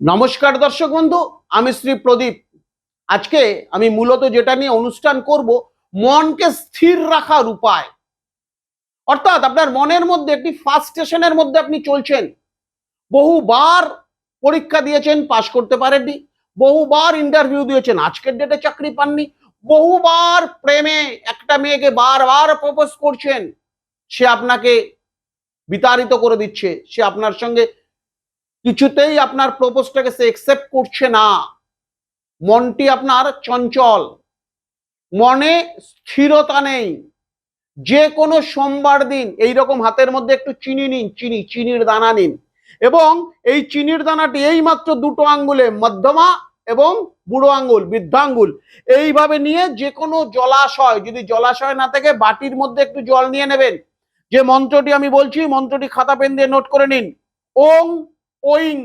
নমস্কার দর্শক বন্ধু, আমি শ্রী প্রদীপ। আজকে আমি মূলত যেটা নিয়ে অনুষ্ঠান করব, মনকে স্থির রাখার উপায়। অর্থাৎ আপনার মনের মধ্যে একটি ফার্স্ট স্টেশনের মধ্যে আপনি চলছেন। বহুবার পরীক্ষা দিয়েছেন, পাশ করতে পারেননি। বহুবার ইন্টারভিউ দিয়েছেন, আজকের ডেটে চাকরি পাননি। বহুবার প্রেমে একটা মেয়েকে বারবার প্রপোজ করছেন। সে আপনাকে বিতাড়িত করে দিচ্ছে। সে আপনার সঙ্গে কিছুতেই আপনার প্রপোজটাকে সে একসেপ্ট করছে না। মনটি আপনার চঞ্চল। মনে স্থিরতা নেই। যে কোনো সোমবার দিন এই রকম হাতের মধ্যে একটু চিনি নিন, চিনি, চিনির দানা নিন। এবং এই চিনির দানাটি এই মাত্র দুটো আঙ্গুলে, মধ্যমা এবং বুড়ো আঙ্গুল বৃদ্ধাঙ্গুল এইভাবে নিয়ে যে কোনো জলাশয়, যদি জলাশয় না থাকে, বাটির মধ্যে একটু জল নিয়ে নেবেন। যে মন্ত্রটি আমি বলছি, মন্ত্রটি খাতা পেন দিয়ে নোট করে নিন। ওং ওইং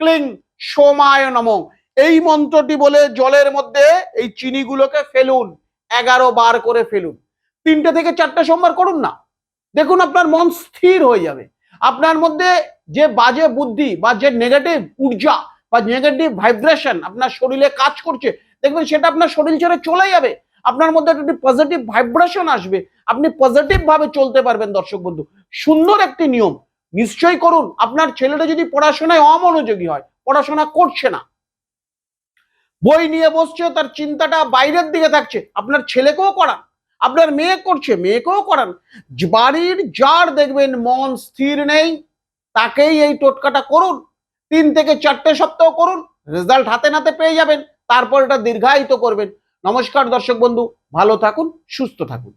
ক্লিং সোমায় নম। এই মন্ত্রটি বলে জলের মধ্যে এই চিনিগুলোকে ফেলুন, এগারো বার করে ফেলুন। তিনটে থেকে চারটে সোমবার করুন না। দেখুন আপনার মন স্থির হয়ে যাবে। আপনার মধ্যে যে বাজে বুদ্ধি বা যে নেগেটিভ ঊর্জা বা নেগেটিভ ভাইব্রেশন আপনার শরীরে কাজ করছে, দেখবেন সেটা আপনার শরীর ছেড়ে চলে যাবে। আপনার মধ্যে একটি পজিটিভ ভাইব্রেশন আসবে। আপনি পজিটিভ ভাবে চলতে পারবেন দর্শক বন্ধু। সুন্দর একটি নিয়ম। নিশ্চয়ই করুন। আপনার ছেলেটা যদি পড়াশোনায় অমনোযোগী হয়, পড়াশোনা করছে না। বই নিয়ে বসছে, তার চিন্তাটা বাইরের দিকে থাকছে। আপনার ছেলেকেও করান, আপনার মেয়ে করছে, মেয়েকেও করান। বাড়ির যার দেখবেন মন স্থির নেই, তাকেই এই টোটকাটা করুন। তিন থেকে চারটে সপ্তাহ করুন, রেজাল্ট হাতে নাতে পেয়ে যাবেন, তারপর এটা দীর্ঘায়িত করবেন। নমস্কার দর্শক বন্ধু, ভালো থাকুন, সুস্থ থাকুন।